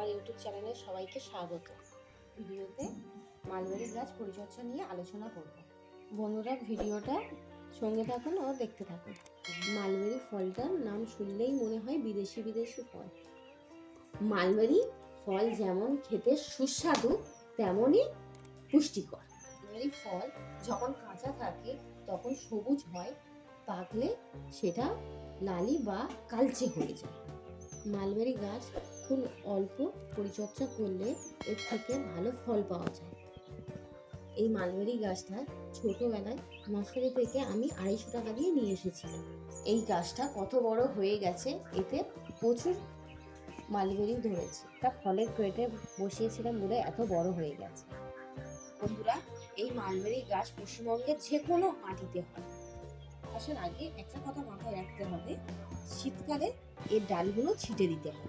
আমার ইউটিউব চ্যানেলে সবাইকে স্বাগত। ভিডিওতে মালবেরি গাছ পরিচর্যা নিয়ে আলোচনা করব। বন্ধুরা, ভিডিওটা সঙ্গে থাকুন ও দেখতে থাকুন। মালবেরি ফলটার নাম শুনলেই মনে হয় বিদেশি বিদেশি ফল। মালবেরি ফল যেমন খেতে সুস্বাদু, তেমনই পুষ্টিকর। মালবেরি ফল যখন কাঁচা থাকে, তখন সবুজ হয়, পাকলে সেটা লালি বা কালচে হয়ে যায়। মালবেরি গাছ খুব অল্প পরিচর্যা করলে এর থেকে ভালো ফল পাওয়া যায়। এই মালবেরি গাছটা ছোটোবেলায় নার্সারি থেকে আমি আড়াইশো টাকা দিয়ে নিয়ে এসেছিলাম। এই গাছটা কত বড় হয়ে গেছে এতে প্রচুর মালবেরি ধরেছে। তা ফলের ক্রেটে বসিয়েছিলাম বলে এত বড় হয়ে গেছে। বন্ধুরা, এই মালবেরি গাছ পশ্চিমবঙ্গের যে কোনো মাটিতে হয়। আসার আগে একটা কথা মাথায় রাখতে হবে, শীতকালে এর ডালগুলো ছিটে দিতে হবে।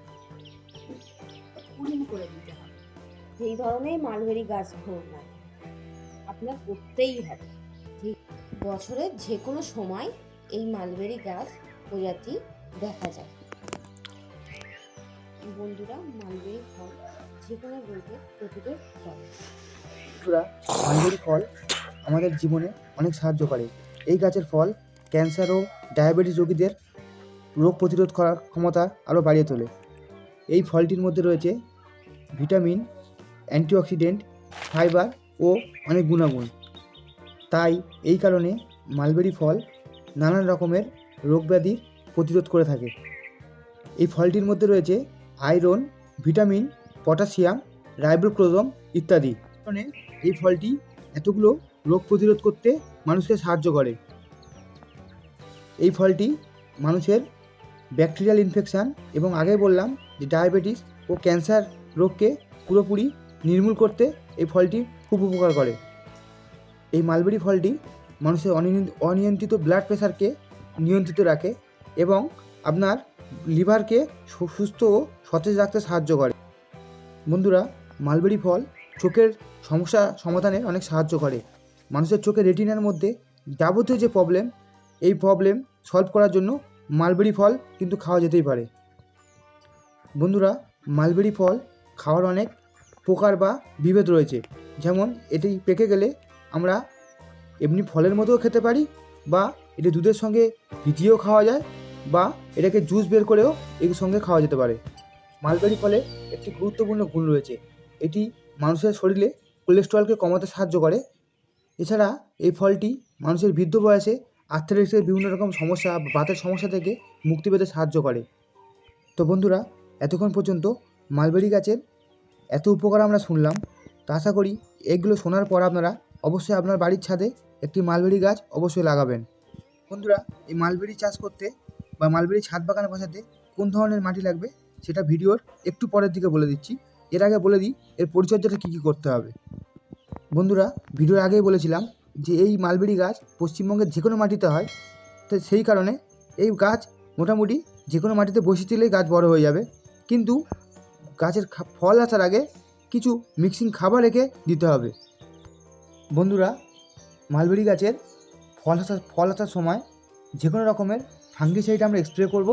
করে দিতে হবে। যেই ধরনের মালবেরি গাছ হোক না আপনার করতেই হবে। বছরের যে কোনো সময় এই মালবেরি গাছ প্রজাতি দেখা যায়। বন্ধুরা, মালবেরি ফল যে কোনো রোগে প্রতিরোধ করে বন্ধুরা, মালবেরি ফল আমাদের জীবনে অনেক সাহায্য করে। এই গাছের ফল ক্যান্সার ও ডায়াবেটিস রোগীদের রোগ প্রতিরোধ করার ক্ষমতা আরও বাড়িয়ে তোলে। এই ফলটির মধ্যে রয়েছে ভিটামিন, অ্যান্টিঅক্সিডেন্ট, ফাইবার ও অনেক গুণাগুণ। তাই এই কারণে মালবেরি ফল নানান রকমের রোগ রোগব্যাধি প্রতিরোধ করে থাকে। এই ফলটির মধ্যে রয়েছে আয়রন, ভিটামিন, পটাশিয়াম রাইবোক্লোজম ইত্যাদি। কারণে এই ফলটি এতগুলো রোগ প্রতিরোধ করতে মানুষকে সাহায্য করে। এই ফলটি মানুষের ব্যাকটেরিয়াল ইনফেকশান এবং আগে বললাম যে ডায়াবেটিস ও ক্যান্সার রোগকে পুরোপুরি নির্মূল করতে এই ফলটি খুব উপকার করে। এই মালবেরি ফলটি মানুষের অনিয়ন্ত্রিত ব্লাড প্রেশারকে নিয়ন্ত্রিত রাখে এবং আপনার লিভারকে সুস্থ ও সতেজ রাখতে সাহায্য করে। বন্ধুরা, মালবেরি ফল চোখের সমস্যা সমাধানে অনেক সাহায্য করে। মানুষের চোখের রেটিনার মধ্যে যাবতীয় যে প্রবলেম এই প্রবলেম সলভ করার জন্য মালবেরি ফল কিন্তু খাওয়া যেতেই পারে। বন্ধুরা মালবেরি ফল খাওয়ার অনেক প্রকার বা বিভেদ রয়েছে। যেমন, এটি পেকে গেলে আমরা এমনি ফলের মতোও খেতে পারি বা এটি দুধের সঙ্গে ভিজিয়েও খাওয়া যায় বা এটাকে জুস বের করেও এর সঙ্গে খাওয়া যেতে পারে। মালবেরি ফলে একটি গুরুত্বপূর্ণ গুণ রয়েছে। এটি মানুষের শরীরে কোলেস্ট্রলকে কমাতে সাহায্য করে। এছাড়া এই ফলটি মানুষের বৃদ্ধ বয়সে আর্থারাইটিসের বিভিন্ন রকম সমস্যা বাতের সমস্যা থেকে মুক্তি পেতে সাহায্য করে। তো বন্ধুরা, এতক্ষণ পর্যন্ত মালবেরি গাছের এত উপকার আমরা শুনলাম। তো আশা করি এগুলো শোনার পর আপনারা অবশ্যই আপনার বাড়ির ছাদে একটি মালবেরি গাছ অবশ্যই লাগাবেন। বন্ধুরা, এই মালবেরি চাষ করতে বা মালবেরি ছাদ বাগানে বসাতে কোন ধরনের মাটি লাগবে সেটা ভিডিওর একটু পরের দিকে বলে দিচ্ছি। এর আগে বলে দিই, এর পরিচর্যাটা কী কী করতে হবে। বন্ধুরা, ভিডিওর আগেই বলেছিলাম যে এই মালবেরি গাছ পশ্চিমবঙ্গের যে কোনো মাটিতে হয়, তো সেই কারণে এই গাছ মোটামুটি যে কোনো মাটিতে বসিয়ে দিলেই গাছ বড় হয়ে যাবে। কিন্তু গাছের ফল আসার আগে কিছু মিক্সিং খাবার রেখে দিতে হবে। বন্ধুরা, মালবেরি গাছের ফল আসার ফল আসার সময় যে কোনো রকমের ফাঙ্গিসাইড আমরা স্প্রে করব।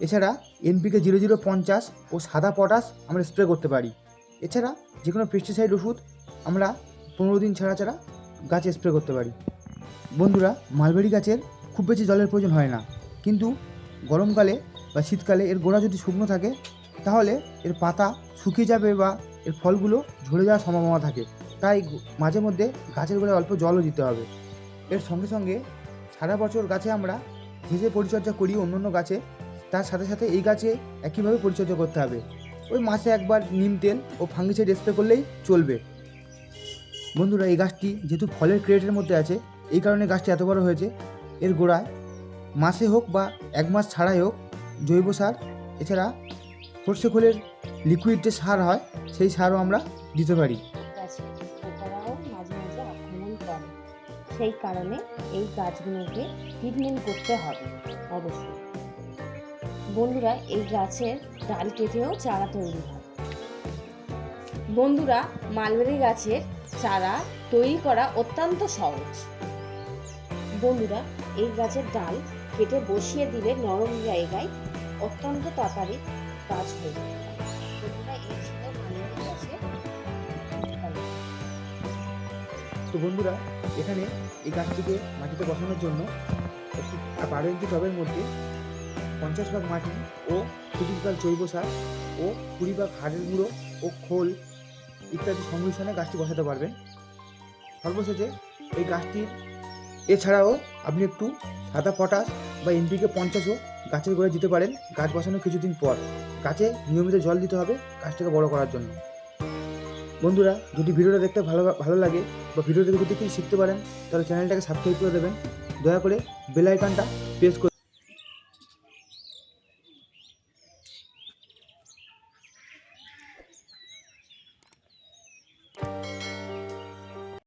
এছাড়া এনপিকে জিরো জিরো পঞ্চাশ ও সাদা পটাশ আমরা স্প্রে করতে পারি। এছাড়া যে কোনো পেস্টিসাইড ওষুধ আমরা পনেরো দিন ছাড়া ছাড়া গাছে স্প্রে করতে পারি। বন্ধুরা, মালবেরি গাছের খুব বেশি জলের প্রয়োজন হয় না। কিন্তু গরমকালে বা শীতকালে এর গোড়া যদি শুকনো থাকে, তাহলে এর পাতা শুকিয়ে যাবে বা এর ফলগুলো ঝরে যাওয়ার সম্ভাবনা থাকে। তাই মাঝে মধ্যে গাছের গোড়ায় অল্প জলও দিতে হবে। এর সঙ্গে সঙ্গে সারা বছর গাছে আমরা যে যে পরিচর্যা করি অন্য অন্য গাছে। তার সাথে সাথে এই গাছে একইভাবে পরিচর্যা করতে হবে। ওই মাসে একবার নিম তেল ও ফাঙ্গিসাইড স্প্রে করলেই চলবে। বন্ধুরা, এই গাছটি যেহেতু ফলের ক্রেটের মধ্যে আছে, এই কারণে গাছটি এত বড় হয়েছে। এর গোড়ায় মাসে হোক বা এক মাস ছাড়াই হোক জৈব সার, এছাড়া সর্ষে খোলের লিকুইড যে সার হয়, সেই সারও আমরা দিতে পারি। সেই কারণে এই গাছগুলোকে ট্রিটমেন্ট করতে হবে, অবশ্যই। বন্ধুরা, এই গাছের ডাল কেটেও চারা তৈরি হয়। বন্ধুরা, মালবেরি গাছের চারা তৈরি করা অত্যন্ত সহজ। বন্ধুরা, এই গাছের ডাল কেটে বসিয়ে দিলে নরম জায়গায় অত্যন্ত তাড়াতাড়ি গাছ হয়ে যাবে তো বন্ধুরা, এখানে এই গাছটিকে মাটিতে বসানোর জন্য একটি বারো ইঞ্চি টবের মধ্যে পঞ্চাশ ভাগ মাটি ও তিরিশ ভাগ জৈব সার ও কুড়ি ভাগ হাড়ের গুঁড়ো ও খোল ইত্যাদি সংমিশ্রণে গাছটি বসাতে পারবেন। সর্বশেষে এই গাছটির এছাড়াও আপনি একটু সাদা পটাশ বা এনপিকে পঞ্চাশও গাছের গোড়ায় দিতে পারেন গাছ বসানোর কিছুদিন পর। গাছে নিয়মিত জল দিতে হবে গাছটাকে বড় করার জন্য। বন্ধুরা, যদি ভিডিওটা দেখতে ভালো ভালো লাগে বা ভিডিও থেকে যদি কিছু শিখতে পারেন, তাহলে চ্যানেলটাকে সাবস্ক্রাইব করে দেবেন। দয়া করে বেল আইকনটা প্রেস করে